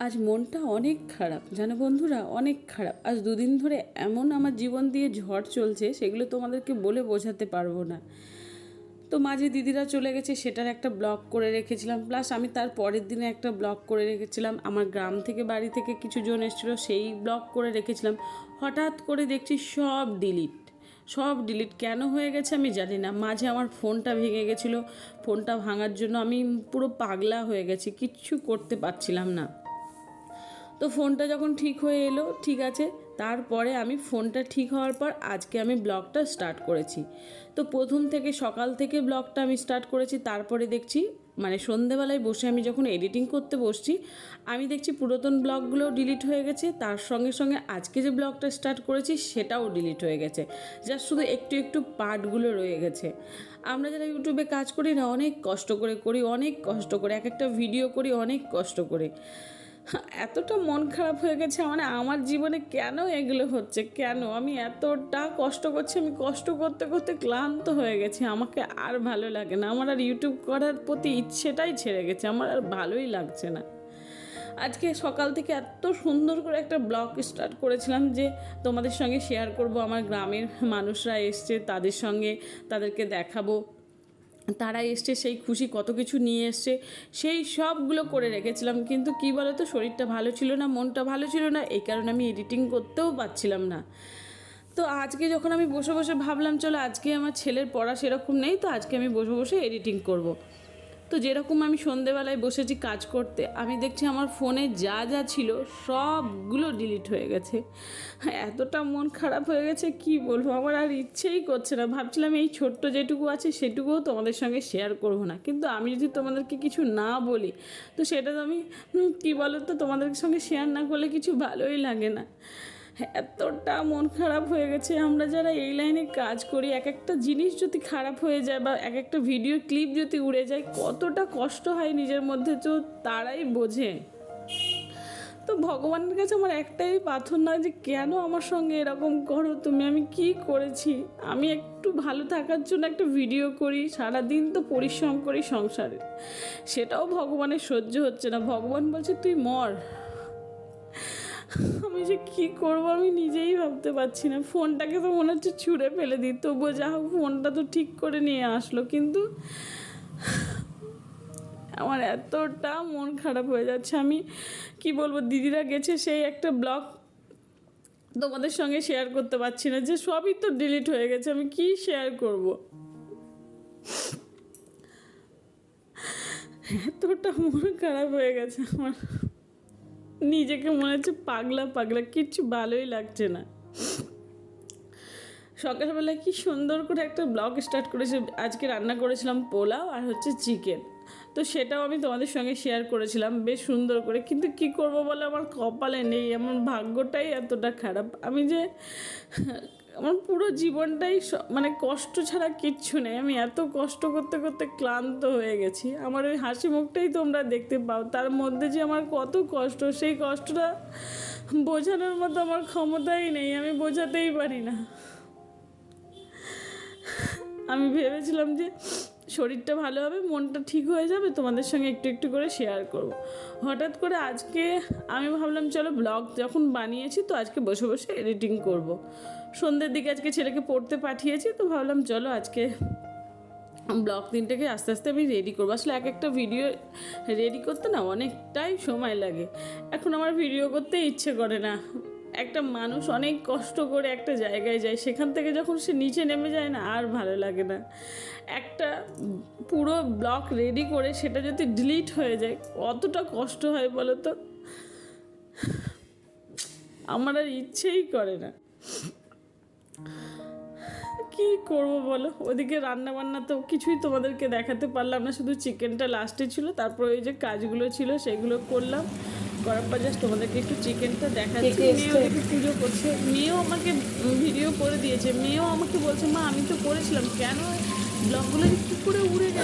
আজ মনটা অনেক খারাপ, জানো বন্ধুরা? অনেক খারাপ। আজ দুদিন ধরে এমন আমার জীবন দিয়ে ঝড় চলছে, সেগুলো তোমাদেরকে বলে বোঝাতে পারব না। তো মাঝে দিদিরা চলে গেছে, সেটার একটা ব্লগ করে রেখেছিলাম। প্লাস আমি তার পরের দিনে একটা ব্লগ করে রেখেছিলাম। আমার গ্রাম থেকে বাড়ি থেকে কিছু জন এসেছিল, সেই ব্লগ করে রেখেছিলাম। হঠাৎ করে দেখছি সব ডিলিট সব ডিলিট কেন হয়ে গেছে আমি জানি না। মাঝে আমার ফোনটা ভেঙে গেছিল। ফোনটা ভাঙার জন্য আমি পুরো পাগলা হয়ে গেছি। কিচ্ছু করতে পারছিলাম না। তো ফোনটা যখন ঠিক হয়ে এলো, ঠিক আছে, তারপরে আমি ফোনটা ঠিক হওয়ার পর আজকে আমি ব্লগটা স্টার্ট করেছি। তো প্রথম থেকে সকাল থেকে ব্লগটা আমি স্টার্ট করেছি, তারপরে দেখছি মানে সন্ধেবেলায় বসে আমি যখন এডিটিং করতে বসছি, আমি দেখছি পুরাতন ব্লগগুলোও ডিলিট হয়ে গেছে, তার সঙ্গে সঙ্গে আজকে যে ব্লগটা স্টার্ট করেছি সেটাও ডিলিট হয়ে গেছে। যা শুধু একটু একটু পার্টগুলো রয়ে গেছে। আমরা যারা ইউটিউবে কাজ করি না, অনেক কষ্ট করে করি, অনেক কষ্ট করে, এক একটা ভিডিও করি, অনেক কষ্ট করে। এতটা মন খারাপ হয়ে গেছে মানে আমার জীবনে কেন এগুলো হচ্ছে? কেন? আমি এতটা কষ্ট করছি, আমি কষ্ট করতে করতে ক্লান্ত হয়ে গেছি। আমাকে আর ভালো লাগে না। আমার আর ইউটিউব করার প্রতি ইচ্ছেটাই ছেড়ে গেছে। আমার আর ভালোই লাগছে না। আজকে সকাল থেকে এত সুন্দর করে একটা ব্লগ স্টার্ট করেছিলাম যে তোমাদের সঙ্গে শেয়ার করব। আমার গ্রামের মানুষরা এসছে, তাদের সঙ্গে তাদেরকে দেখাবো। তারা এসছে, সেই খুশি কত কিছু নিয়ে এসছে, সেই সবগুলো করে রেখেছিলাম কিন্তু কি বলতো, শরীরটা ভালো ছিল না, মনটা ভালো ছিল না, এই কারণে আমি এডিটিং করতেও পারছিলাম না তো আজকে যখন আমি বসে বসে ভাবলাম, চলো আজকে আমার ছেলের পড়া সেরকম নেই, তো আজকে আমি বসে বসে এডিটিং করব। তো যেরকম আমি সন্ধেবেলায় বসেছি কাজ করতে, আমি দেখছি আমার ফোনে যা যা ছিল সবগুলো ডিলিট হয়ে গেছে। এতটা মন খারাপ হয়ে গেছে, কি বলব? আমার আর ইচ্ছেই করছে না। ভাবছিলাম এই ছোট্ট যেটুকু আছে সেটুকুও তোমাদের সঙ্গে শেয়ার করব না। কিন্তু আমি যদি তোমাদেরকে কিছু না বলি, তো সেটা তো আমি কি বলো তো তোমাদের সঙ্গে শেয়ার না করলে কিছু ভালোই লাগে না। এতটা মন খারাপ হয়ে গেছে। আমরা যারা এই লাইনে কাজ করি, এক একটা জিনিস যদি খারাপ হয়ে যায় বা এক একটা ভিডিও ক্লিপ যদি উড়ে যায়, কতটা কষ্ট হয় নিজের মধ্যে তো তারাই বোঝে। তো ভগবানের কাছে আমার একটাই প্রার্থনা যে, কেন আমার সঙ্গে এরকম করো? তুমি আমি কি করেছি? আমি একটু ভালো থাকার জন্য একটা ভিডিও করি সারা দিন তো পরিশ্রম করি সংসারে। সেটাও ভগবানের সহ্য হচ্ছে না। ভগবান বলছে, তুই মর। আমি যে কি করব আমি নিজেই ভাবতে পারছি না। ফোনটাকে তো মনে হচ্ছে ছুঁড়ে ফেলে দিই। তবুও যা হোক, ফোনটা তো ঠিক করে নিয়ে আসলো। কিন্তু আমার এতটা মন খারাপ হয়ে যাচ্ছে। আমি কি বলব, দিদিরা গেছে, সেই একটা ব্লগ তোমাদের সঙ্গে শেয়ার করতে পারছি না। যে সবই তো ডিলিট হয়ে গেছে, আমি কি শেয়ার করব? এতটা মন খারাপ হয়ে গেছে আমার। নিজেকে মনে হচ্ছে পাগলা পাগলা, কিচ্ছু ভালোই লাগছে না। সকালবেলা কি সুন্দর করে একটা ব্লগ স্টার্ট করেছে। আজকে রান্না করেছিলাম পোলাও আর হচ্ছে চিকেন। তো সেটাও আমি তোমাদের সঙ্গে শেয়ার করেছিলাম। বেশ সুন্দর করে। কিন্তু কি করব বলে? আমার কপালে নেই। আমার ভাগ্যটাই এতটা খারাপ। আমি যে আমার পুরো জীবনটাই মানে কষ্ট ছাড়া কিচ্ছু নেই। আমি এত কষ্ট করতে করতে ক্লান্ত হয়ে গেছি। আমার ওই হাসি মুখটাই তোমরা দেখতে পাও। তার মধ্যে যে আমার কত কষ্ট, সেই কষ্টটা বোঝানোর মতো আমার ক্ষমতাই নেই। আমি বোঝাতেই পারি না। আমি ভেবেছিলাম যে শরীরটা ভালো হবে, মনটা ঠিক হয়ে যাবে, তোমাদের সঙ্গে একটু একটু করে শেয়ার করব। হঠাৎ করে আজকে আমি ভাবলাম, চলো ব্লগ যখন বানিয়েছি, তো আজকে বসে বসে এডিটিং করব। সন্ধ্যের দিকে আজকে ছেলেকে পড়তে পাঠিয়েছি, তো ভাবলাম চলো আজকে ব্লগ তিনটাকে আস্তে আস্তে আমি রেডি করব। আসলে এক একটা ভিডিও রেডি করতে না অনেকটাই সময় লাগে। এখন আমার ভিডিও করতে ইচ্ছে করে না। একটা মানুষ অনেক কষ্ট করে একটা জায়গায় যায়, সেখান থেকে যখন সে নিচে নেমে যায় না, আর ভালো লাগে না। একটা পুরো ব্লগ রেডি করে সেটা যদি ডিলিট হয়ে যায় অতটা কষ্ট হয় বলো তো? আমার আর ইচ্ছেই করে না। কি করব বলো? ওদিকে রান্না বান্না তো কিছুই তোমাদেরকে দেখাতে পারলাম না। শুধু চিকেনটা লাস্টে ছিল তারপর ওই যে কাজগুলো ছিল সেগুলো করলাম। করার পর জাস্ট তোমাদেরকে একটু চিকেনটা দেখাচ্ছি। মেয়ে ওদিকে পুজো করছে। মেয়েও আমাকে ভিডিও করে দিয়েছে। মেয়েও আমাকে বলছে মা আমি তো করেছিলাম। কেন? ব্লগগুলো যে কী করে উড়ে গেছে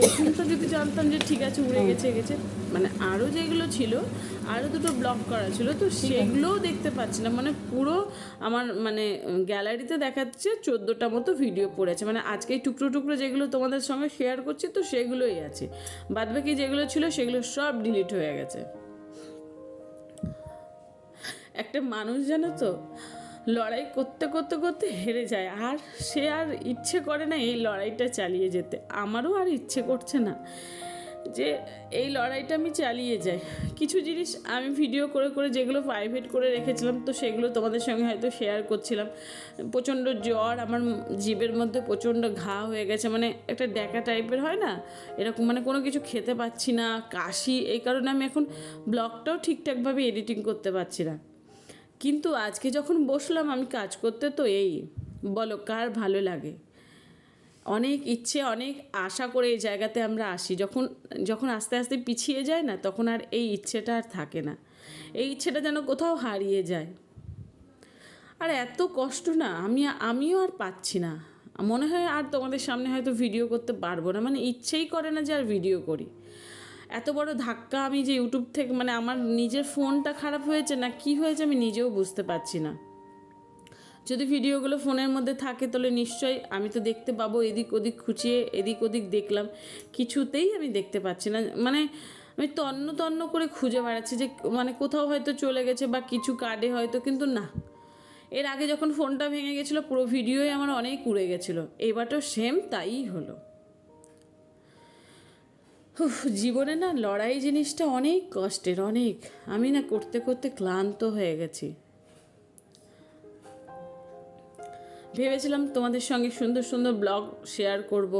মানে প্রথমটা যদি জানতাম যে ঠিক আছে উড়ে গেছে গেছে। মানে আরও যেগুলো ছিল আরও দুটো ব্লগ করা ছিল তো সেগুলোও দেখতে পাচ্ছি না মানে পুরো আমার মানে গ্যালারিতে দেখাচ্ছে চোদ্দোটা মতো ভিডিও পড়েছে মানে আজকে এই টুকরো টুকরো যেগুলো তোমাদের সঙ্গে শেয়ার করছি তো সেগুলোই আছে। বাদবাকি যেগুলো ছিল সেগুলো সব ডিলিট হয়ে গেছে। একটা মানুষ জানো তো লড়াই করতে করতে করতে হেরে যায়। আর সে আর ইচ্ছে করে না এই লড়াইটা চালিয়ে যেতে। আমারও আর ইচ্ছে করছে না যে এই লড়াইটা আমি চালিয়ে যাই। কিছু জিনিস আমি ভিডিও করে করে যেগুলো প্রাইভেট করে রেখেছিলাম, তো সেগুলো তোমাদের সঙ্গে হয়তো শেয়ার করছিলাম। প্রচণ্ড জ্বর, আমার জীবের মধ্যে প্রচণ্ড ঘা হয়ে গেছে মানে একটা ড্যাকা টাইপের হয় না? এরকম মানে কোনো কিছু খেতে পাচ্ছি না, কাশি, এই কারণে আমি এখন ব্লগটাও ঠিকঠাকভাবে এডিটিং করতে পারছি না। কিন্তু আজকে যখন বসলাম, আমি কাজ করতে তো এই, বলো কার ভালো লাগে? অনেক ইচ্ছে, অনেক আশা করে এই জায়গাতে আমরা আসি। যখন যখন আস্তে আস্তে পিছিয়ে যায় না, তখন আর এই ইচ্ছেটা আর থাকে না। এই ইচ্ছেটা যেন কোথাও হারিয়ে যায়। আর এত কষ্ট না, আমি, আমিও আর পাচ্ছি না। মনে হয় আর তোমাদের সামনে হয়তো ভিডিও করতে পারব না। মানে ইচ্ছেই করে না যে আর ভিডিও করি। এত বড় ধাক্কা আমি যে ইউটিউব থেকে মানে আমার নিজের ফোনটা খারাপ হয়েছে না কি হয়েছে আমি নিজেও বুঝতে পারছি না। যদি ভিডিওগুলো ফোনের মধ্যে থাকে তাহলে নিশ্চয়ই আমি তো দেখতে পাবো, এদিক ওদিক খুঁচিয়ে এদিক ওদিক দেখলাম। কিছুতেই আমি দেখতে পাচ্ছি না। মানে আমি তন্ন তন্ন করে খুঁজে বেড়াচ্ছি যে মানে কোথাও হয়তো চলে গেছে বা কিছু কার্ডে হয়তো, কিন্তু না। এর আগে যখন ফোনটা ভেঙে গেছিল পুরো ভিডিওই আমার অনেক উড়ে গেছিল। এবারটাও সেম তাই হলো। উফ, জীবনে না লড়াই জিনিসটা অনেক কষ্টের অনেক। আমি না করতে করতে ক্লান্ত হয়ে গেছি। ভেবেছিলাম তোমাদের সঙ্গে সুন্দর সুন্দর ব্লগ শেয়ার করব।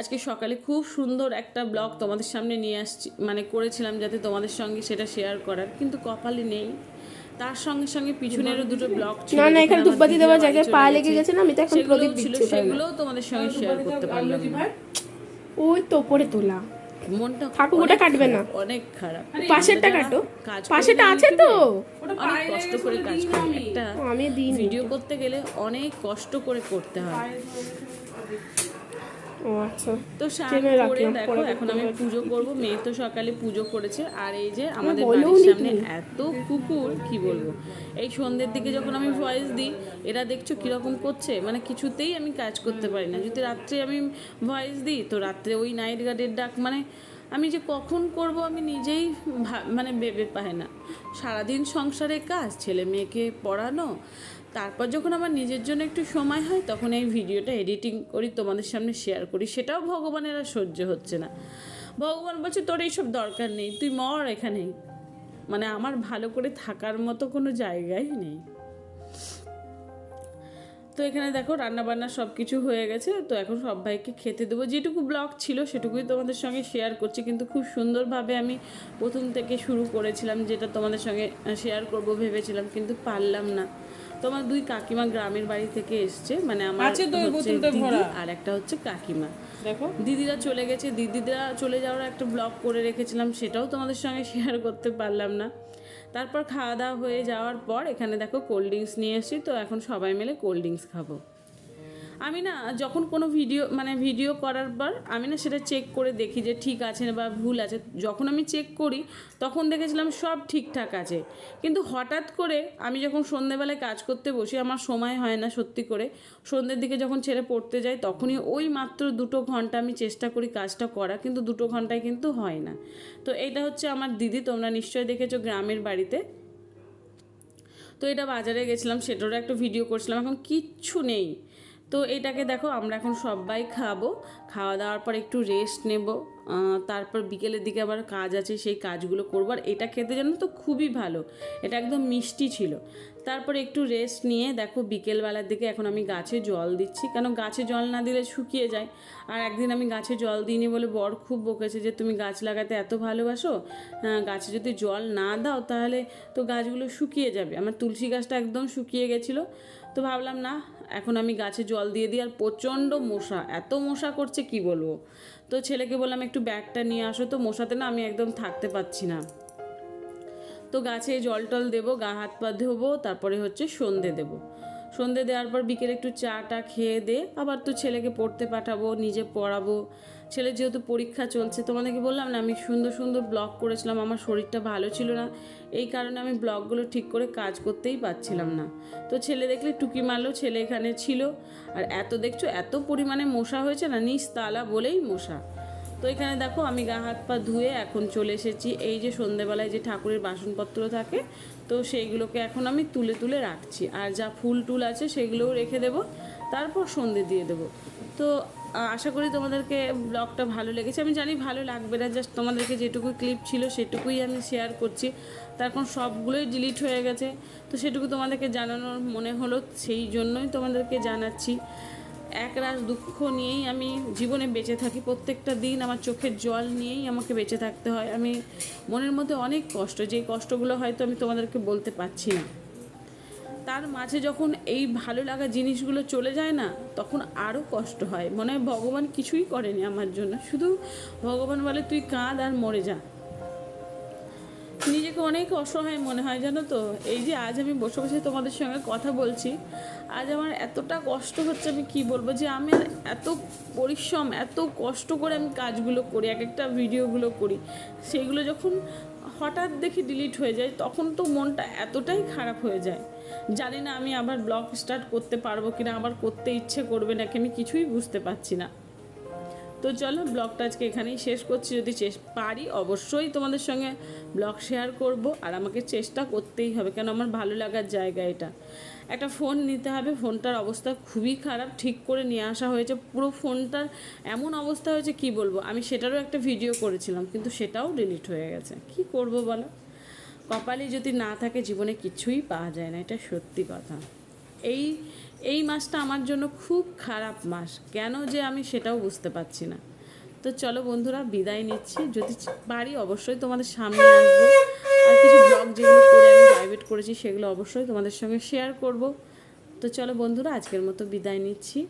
আজকে সকালে খুব সুন্দর একটা ব্লগ তোমাদের সামনে নিয়ে আসছি মানে করেছিলাম যাতে তোমাদের সঙ্গে সেটা শেয়ার করার কিন্তু কপালে নেই। তার সঙ্গে সঙ্গে পিছনেরও দুটো ব্লগ ছিল না, না, এখানে ধূপবাতি জায়গায় পা লেগে গেছে। না, আমি তো এখন সেগুলোও প্রদীপ দিচ্ছি। সেগুলোও তোমাদের সঙ্গে শেয়ার করতে পারলাম না। ওই তো পরে তোলা। মনটা কাকু ওটা কাটবে না। অনেক খারাপ। পাশেরটা কাটো। পাশেটা আছে তো? অনেক কষ্ট করে কাজ করি। একটা আমি ভিডিও করতে গেলে অনেক কষ্ট করে করতে হয়। ও আচ্ছা। তো স্নান করে দেখো এখন আমি পুজো করব। মেয়ে তো সকালে পুজো করেছে। আর এই যে আমাদের বাড়ির সামনে এত কুকুর কি বলব? এই সন্ধ্যের দিকে যখন আমি ভয়েস দিই এরা দেখছ কীরকম করছে? মানে কিছুতেই আমি কাজ করতে পারি না। যদি রাত্রে আমি ভয়েস দিই তো রাত্রে ওই নাইট গার্ডের ডাক মানে আমি যে কখন করব আমি নিজেই মানে ভেবে পাই না। সারাদিন সংসারে কাজ ছেলে মেয়েকে পড়ানো তারপর যখন আমার নিজের জন্য একটু সময় হয়, তখন এই ভিডিওটা এডিটিং করি, তোমাদের সামনে শেয়ার করি। সেটাও ভগবানের আর সহ্য হচ্ছে না। ভগবান বলছে, তোর এইসব দরকার নেই, তুই মর এখানেই। মানে আমার ভালো করে থাকার মতো কোনো জায়গাই নেই। তো এখানে দেখো রান্না বান্না সব কিছু হয়ে গেছে। তো এখন সবাইকে খেতে দেবো। যেটুকু ব্লগ ছিল, সেটুকুই তোমাদের সঙ্গে শেয়ার করছি। কিন্তু খুব সুন্দরভাবে আমি প্রথম থেকে শুরু করেছিলাম, যেটা তোমাদের সঙ্গে শেয়ার করব ভেবেছিলাম, কিন্তু পারলাম না। তোমার দুই কাকিমা গ্রামের বাড়ি থেকে এসছে মানে আমার দিদি আর একটা হচ্ছে কাকিমা। দেখো। দিদিরা চলে গেছে দিদিরা চলে যাওয়ার একটা ব্লগ করে রেখেছিলাম সেটাও তোমাদের সঙ্গে শেয়ার করতে পারলাম না। তারপর খাওয়া দাওয়া হয়ে যাওয়ার পর এখানে দেখো কোল্ড ড্রিঙ্কস নিয়ে এসেছি তো এখন সবাই মিলে কোল্ড ড্রিঙ্কস খাব। আমি না, যখন কোনো ভিডিও মানে ভিডিও করার পর আমি না সেটা চেক করে দেখি যে ঠিক আছে বা ভুল আছে। যখন আমি চেক করি, তখন দেখেছিলাম সব ঠিকঠাক আছে। কিন্তু হঠাৎ করে আমি যখন সন্ধেবেলায় কাজ করতে বসি, আমার সময় হয় না সত্যি করে। সন্ধ্যের দিকে যখন ছেড়ে পড়তে যাই, তখনই ওই মাত্র দুটো ঘণ্টা আমি চেষ্টা করি কাজটা করা, কিন্তু দুটো ঘন্টায় কিন্তু হয় না। তো এটা হচ্ছে আমার দিদি, তোমরা নিশ্চয়ই দেখেছ গ্রামের বাড়িতে। তো এটা বাজারে গেছিলাম, সেটারও একটা ভিডিও করছিলাম। এখন কিচ্ছু নেই। তো এটাকে দেখো আমরা এখন সবাই খাব। খাওয়া দাওয়ার পর একটু রেস্ট নেব। তারপর বিকেলের দিকে আবার কাজ আছে, সেই কাজগুলো করব। আর এটা খেতে জানো তো খুবই ভালো। এটা একদম মিষ্টি ছিল। তারপর একটু রেস্ট নিয়ে দেখো বিকেলবেলার দিকে এখন আমি গাছে জল দিচ্ছি। কেন গাছে জল না দিলে শুকিয়ে যায়। আর একদিন আমি গাছে জল দিইনি বলে বর খুব বকেছে যে, তুমি গাছ লাগাতে এত ভালোবাসো? গাছে যদি জল না দাও তাহলে তো গাছগুলো শুকিয়ে যাবে। আমার তুলসী গাছটা একদম শুকিয়ে গেছিল। তো ভাবলাম, না, এখন আমি গাছে জল দিয়ে দিই আর প্রচণ্ড মশা, এত মশা করছে কি বলব? তো ছেলেকে বললাম, একটু ব্যাগটা নিয়ে আসো, তো মশাতে না আমি একদম থাকতে পারছি না। তো গাছে জল টল দেবো, গা হাত পা ধোবো, তারপরে হচ্ছে সন্ধে দেবো। সন্ধে দেওয়ার পর বিকেলে একটু চা টা খেয়ে দে, আবার তো ছেলেকে পড়তে পাঠাবো, নিজে পড়াবো। ছেলের যেহেতু পরীক্ষা চলছে, তোমাদেরকে বললাম না, আমি সুন্দর সুন্দর ব্লগ করেছিলাম, আমার শরীরটা ভালো ছিল না। এই কারণে আমি ব্লগগুলো ঠিক করে কাজ করতেই পারছিলাম না। তো ছেলে দেখলে টুকি মারলো, ছেলে এখানে ছিল। আর এত দেখছ, এত পরিমাণে মশা হয়েছে না, নিচ তালা বলেই মশা। তো এখানে দেখো, আমি গা হাত পা ধুয়ে এখন চলে এসেছি। এই যে সন্ধেবেলায় যে ঠাকুরের বাসনপত্র থাকে, তো সেইগুলোকে এখন আমি তুলে তুলে রাখছি। আর যা ফুল টুল আছে, সেগুলোও রেখে দেব, তারপর সন্ধে দিয়ে দেবো। তো আশা করি তোমাদেরকে ব্লগটা ভালো লেগেছে। আমি জানি ভালো লাগবে না জাস্ট তোমাদেরকে যেটুকু ক্লিপ ছিল সেটুকুই আমি শেয়ার করছি। তার এখন সবগুলোই ডিলিট হয়ে গেছে, তো সেটুকু তোমাদেরকে জানানোর মনে হলো, সেই জন্যই তোমাদেরকে জানাচ্ছি। এক রাস দুঃখ নিয়েই আমি জীবনে বেঁচে থাকি, প্রত্যেকটা দিন আমার চোখের জল নিয়েই আমাকে বেঁচে থাকতে হয়। আমি মনের মধ্যে অনেক কষ্ট, যেই কষ্টগুলো হয়তো আমি তোমাদেরকে বলতে পারছি না। তার মাঝে যখন এই ভালো লাগা জিনিসগুলো চলে যায় না, তখন আরও কষ্ট হয়। মনে হয় ভগবান কিছুই করেনি আমার জন্য। শুধু ভগবান বলে, তুই কাঁদ আর মরে যা। নিজেকে অনেক অসহায় মনে হয়, জানো তো? এই যে আজ আমি বসে বসে তোমাদের সঙ্গে কথা বলছি, আজ আমার এতটা কষ্ট হচ্ছে, আমি কি বলব? যে আমি এত পরিশ্রম, এত কষ্ট করে আমি কাজগুলো করি, এক একটা ভিডিওগুলো করি, সেগুলো যখন হঠাৎ দেখি ডিলিট হয়ে যায়, তখন তো মনটা এতটাই খারাপ হয়ে যায়। জানি না আমি আবার ব্লগ স্টার্ট করতে পারব কিনা, আবার করতে ইচ্ছে করবে নাকি আমি কিছুই বুঝতে পারছি না। তো চলো ব্লগটা আজকে এখানেই শেষ করছি। যদি পারি অবশ্যই তোমাদের সঙ্গে ব্লগ শেয়ার করব, আর আমাকে চেষ্টা করতেই হবে কেন আমার ভালো লাগার জায়গা এটা। একটা ফোন নিতে হবে, ফোনটার অবস্থা খুবই খারাপ, ঠিক করে নিয়ে আসা হয়েছে। পুরো ফোনটার এমন অবস্থা হয়েছে, কি বলব? আমি সেটারও একটা ভিডিও করেছিলাম, কিন্তু সেটাও ডিলিট হয়ে গেছে। কি করব বলো? কপালে যদি না থাকে জীবনে কিছুই পাওয়া যায় না, এটা সত্যি কথা। এই এই মাসটা আমার জন্য খুব খারাপ মাস। কেন যে আমি সেটাও বুঝতে পারছি না। তো চলো বন্ধুরা, বিদায় নিচ্ছি। যদি পারি অবশ্যই তোমাদের সামনে আসব। আর কিছু ব্লগ যেগুলো করে আমি প্রাইভেট করেছি, সেগুলো অবশ্যই তোমাদের সঙ্গে শেয়ার করব। তো চলো বন্ধুরা, আজকের মতো বিদায় নিচ্ছি।